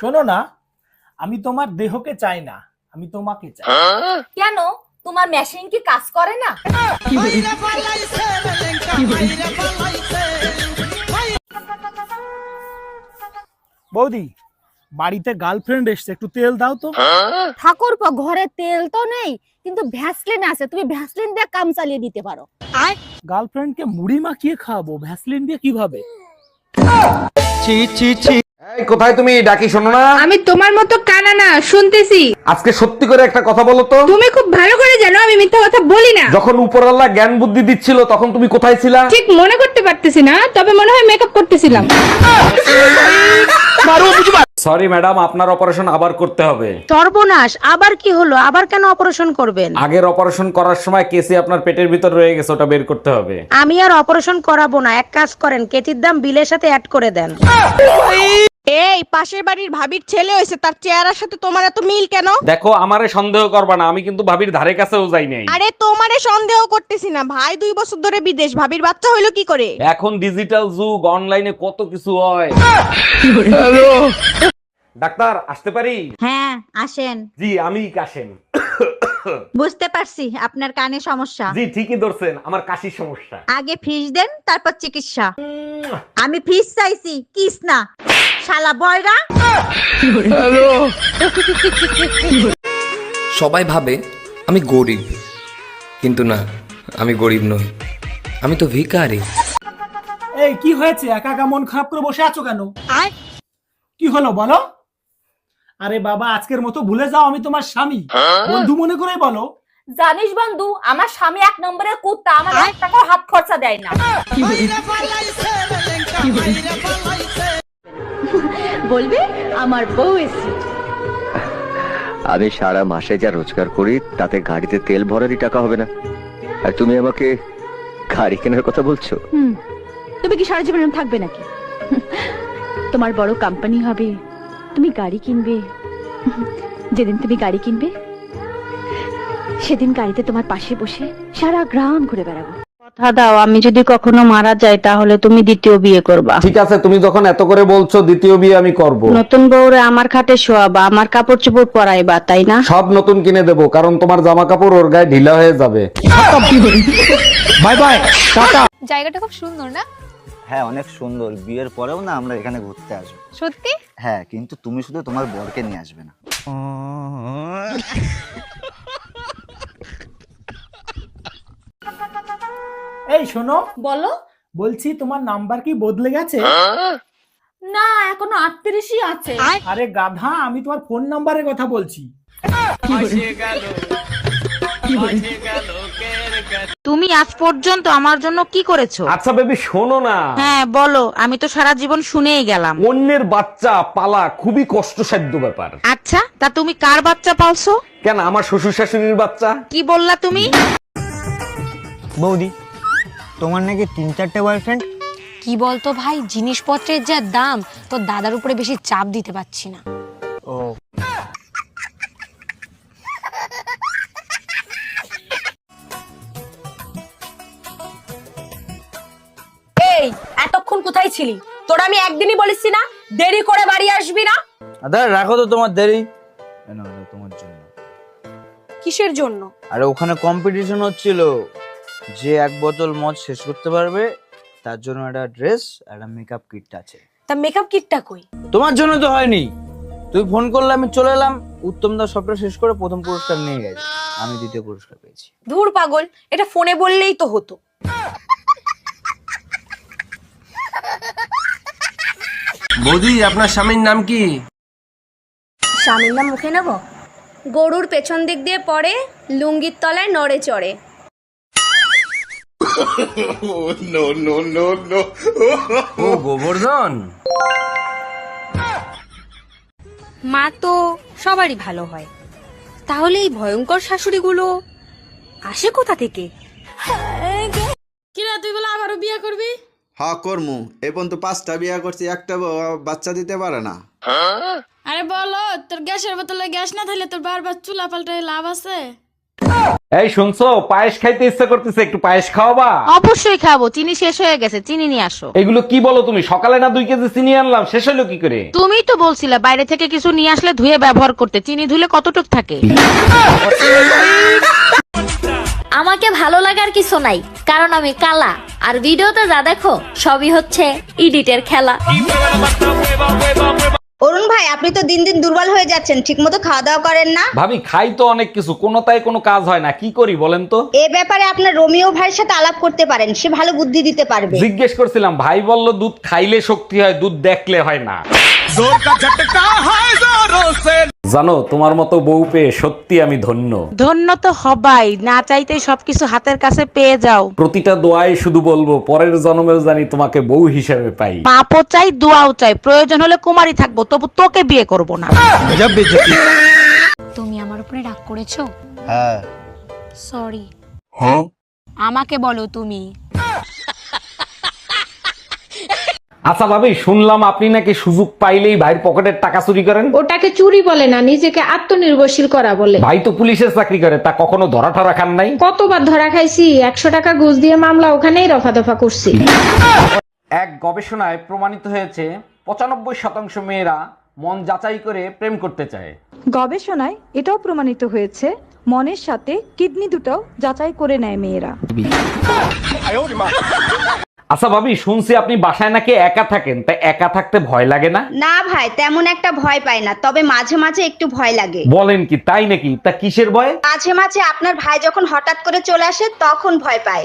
শোনো না আমি তোমার দেহকে চাই না আমি তোমাকে চাই। কেন? তোমার মেশিন কি কাজ করে না? বৌদি বাড়িতে গার্লফ্রেন্ড এসছে একটু তেল দাও তো। ঠাকুর পা ঘরে তেল তো নেই কিন্তু ভ্যাসলিন আছে তুমি ভ্যাসলিন দিয়ে কাম চালিয়ে দিতে পারো। গার্লফ্রেন্ডকে মুড়ি মাখিয়ে খাওয়াবো ভ্যাসলিন দিয়ে কীভাবে? এই কোথায় তুমি? ডাকি শোনো না। আমি তোমার মতো কানা না শুনতেছি। আজকে সত্যি করে একটা কথা বলো তো। তুমি খুব ভালো করে জানো আমি মিথ্যা কথা বলি না। যখন উপরওয়ালা জ্ঞান বুদ্ধি দিচ্ছিল তখন তুমি কোথায় ছিলা? ঠিক মনে করতে পারতেছি না তবে মনে হয় মেকআপ করতেছিলাম। সরি ম্যাডাম আপনার অপারেশন আবার করতে হবে। সর্বনাশ আবার কি হলো? আবার কেন অপারেশন করবেন? আগের অপারেশন করার সময় কেসি আপনার পেটের ভিতর রয়ে গেছে ওটা বের করতে হবে। আমি আর অপারেশন করাবো না এক কাজ করেন কেচির দাম বিলের সাথে অ্যাড করে দেন। এই পাশের বাড়ির ভাবির ছেলে হয়েছে তার চেহারার সাথে তোমার এত মিল কেন? দেখো আমারে সন্দেহ করবা না আমি কিন্তু ভাবির ধারে কাছেও যাই নাই। আরে তোমারে সন্দেহ করতেছি না ভাই দুই বছর ধরে বিদেশ ভাবির বাচ্চা হইল কি করে? এখন ডিজিটাল যুগ অনলাইনে কত কিছু হয়। ডাক্তার আসতে পারি? হ্যাঁ আসেন। জি আমি কাশেম। বুঝতে পারছি আপনার কানে সমস্যা। জি ঠিকই ধরছেন আমার কাশির সমস্যা। আগে ফিস দেন তারপর চিকিৎসা। আমি ফিস চাইছি কিস না। শালা বয়রা। সবাই ভাবে আমি গরিব কিন্তু না আমি গরিব নই। আমি তো ভিখারি। এই কি হয়েছে? একা একা মন খারাপ করে বসে আছো কেন? কি হলো বলো? আরে বাবা আজকের মতো ভুলে যাও আমি তোমার স্বামী। বন্ধু মনে করে বলো। জানিস বন্ধু আমার স্বামী এক নম্বরের কুত্তা আমার এক টাকাও হাত খরচা দেয় না। বলবে আমার বউ এসে আমি সারা মাসে যা রোজগার করি তাতে গাড়িতে তেল ভরারই টাকা হবে না। আর তুমি আমাকে গাড়ি কেনার কথা বলছো? তুমি কি সারা জীবন থাকবে নাকি? তোমার বড় কোম্পানি হবে। তুমি গাড়ি কিনবে। যেদিন তুমি গাড়ি কিনবে সেদিন গাড়িতে তোমার পাশে বসে সারা গ্রাম ঘুরে বেড়াবো। কথা দাও আমি যদি কখনো মারা যাই তাহলে তুমি দ্বিতীয় বিয়ে করবা। ঠিক আছে তুমি যখন এত করে বলছো দ্বিতীয় বিয়ে আমি করব। নতুন বউরে আমার খাটে শোয়াবা আমার কাপড় চোপড় পরাইবা তাই না? সব নতুন কিনে দেবো কারণ তোমার জামা কাপড় ওর গায়ে ঢিলা হয়ে যাবে। Bye bye tata. জায়গাটা খুব সুন্দর না? হ্যাঁ অনেক সুন্দর। বিয়ের পরেও না আমরা এখানে ঘুরতে আসব। সত্যি? হ্যাঁ কিন্তু তুমি শুধু তোমার বরকে নিয়ে আসবে না। এই শোনো। বলো। বলছি তোমার নাম্বার কি বদলে গেছে? না এখনও আটত্রিশই আছে। আরে গাধা আমি তোমার ফোন নাম্বারের কথা বলছি। তুমি আজ পর্যন্ত আমার জন্য কি করেছ? আচ্ছা বেবি শোনো না। হ্যাঁ বলো আমি তো সারা জীবন শুনেই গেলাম। অন্যের বাচ্চা পালা খুবই কষ্টসাধ্য ব্যাপার। আচ্ছা তা তুমি কার বাচ্চা পালছো? কেন আমার শ্বশুর শাশুড়ির বাচ্চা? কি বললা তুমি? বৌদি তোমার নাকি তিন চারটে বয়ফ্রেন্ড কি বলতো ভাই জিনিসপত্রের যা দাম তোর দাদার উপরে বেশি চাপ দিতে পারছি না। এতক্ষণ কোথায় ছিলি তোরা আমি একদিনই বলিস না দেরি করে বাড়ি আসবি না। দাদা রাখো তো তোমার দেরি। তোমার জন্য। কিসের জন্য? আরে ওখানে কম্পিটিশন হচ্ছিল। যে এক বোতল মদ শেষ করতে পারবে তার জন্য একটা ড্রেস একটা মেকআপ কিট আছে। তা মেকআপ কিটটা কই? তোমার জন্য তো হয়নি। তুই ফোন করলে আমি চলে এলাম উত্তম দা সবটা শেষ করে প্রথম পুরস্কার নিয়ে গেছে। আমি দ্বিতীয় পুরস্কার পেয়েছি। ধুর পাগল এটা ফোনে বললেই তো হতো। বৌদি আপনার স্বামীর নাম কি? স্বামীর নাম মুখে নেব? গরুর পেছন দিক দিয়ে পড়ে লুঙ্গির তলায় নড়ে চড়ে। ও গোবর্ধন। মা তো সবারই ভালো হয়। তাহলে এই ভয়ঙ্কর শাশুড়িগুলো আসে কোথা থেকে? কিরা তুই বলে আবারও বিয়ে করবি? হ্যাঁ কর্মু। এ পর্যন্ত পাঁচটা বিয়া করছি একটা বাচ্চা দিতে পারে না। আরে বলো তোর গ্যাসের বোতলে গ্যাস না থাকলে তোর বারবার চুলা পাল্টায় লাভ আছে? এই শুনছো পায়েস খাইতে ইচ্ছা করতেছে একটু পায়েস খাওয়াবা? অবশ্যই খাব চিনি শেষ হয়ে গেছে চিনি নিয়ে আসো। এগুলো কি বলো তুমি? সকালে না দুই কেজি চিনি আনলাম শেষ হলো কি করে? তুমিই তো বলছিলে বাইরে থেকে কিছু নিয়ে আসলে ধুয়ে ব্যবহার করতে চিনি ধুলে কতটুক থাকে? আমাকে ভালো লাগার কিছু নাই কারণ আমি কালা। আর ভিডিওতে যা দেখো সবই হচ্ছে ইডিটের খেলা। অরুণ ভাই আপনি তো দিন দিন দুর্বল হয়ে যাচ্ছেন ঠিকমতো খাওয়া দাওয়া করেন না। ভাবি খাই তো অনেক কিছু কোনোটাই কোনো কাজ হয় না কি করি বলেন তো? এ ব্যাপারে আপনার রোমিও ভাইয়ের সাথে আলাপ করতে পারেন সে ভালো বুদ্ধি দিতে পারবে। জিজ্ঞেস করছিলাম ভাই বলল দুধ খাইলে শক্তি হয় দুধ দেখলে হয় না। জানো তোমার মতো বউ পেয়ে সত্যি আমি ধন্য। ধন্য তো হবাই না চাইতে সবকিছু হাতের কাছে পেয়ে যাও। প্রতিটা দোয়ায় শুধু বলব পরের জন্মেও জানি তোমাকে বউ হিসেবে পাই। পাপও চাই দোয়াও চাই প্রয়োজন হলে কুমারী থাকব তবু তোকে বিয়ে করব না। তুমি আমার উপরে রাগ করেছ? হ্যাঁ। সরি হ্যাঁ? আমাকে বলো তুমি আচ্ছা ভাবি শুনলাম আপনি নাকি সুযোগ পাইলেই ভাইয়ের পকেটের টাকা চুরি করেন। ওটাকে চুরি বলে না নিজেকে আত্মনির্ভরশীল করা বলে। ভাই তো পুলিশের চাকরি করে তা কখনো ধরা ঠরা খান নাই? কতবার ধরা খাইছি একশো টাকা ঘুষ দিয়ে মামলা ওখানেই রফা দফা করছি। এক গবেষণায় প্রমাণিত হয়েছে পঁচানব্বই শতাংশ মেয়েরা মন যাচাই করে প্রেম করতে চায়। গবেষণায় এটাও প্রমাণিত হয়েছে মনের সাথে কিডনি দুটো যাচাই করে নেয় মেয়েরা। আচ্ছা ভাবি শুনছি আপনি বাসায় নাকি একা থাকেন তা একা থাকতে ভয় লাগে না? না ভাই তেমন একটা ভয় পাই না তবে মাঝে মাঝে একটু ভয় লাগে। বলেন কি তাই নাকি? তা কিসের ভয়? মাঝে মাঝে আপনার ভাই যখন হঠাৎ করে চলে আসে তখন ভয় পায়।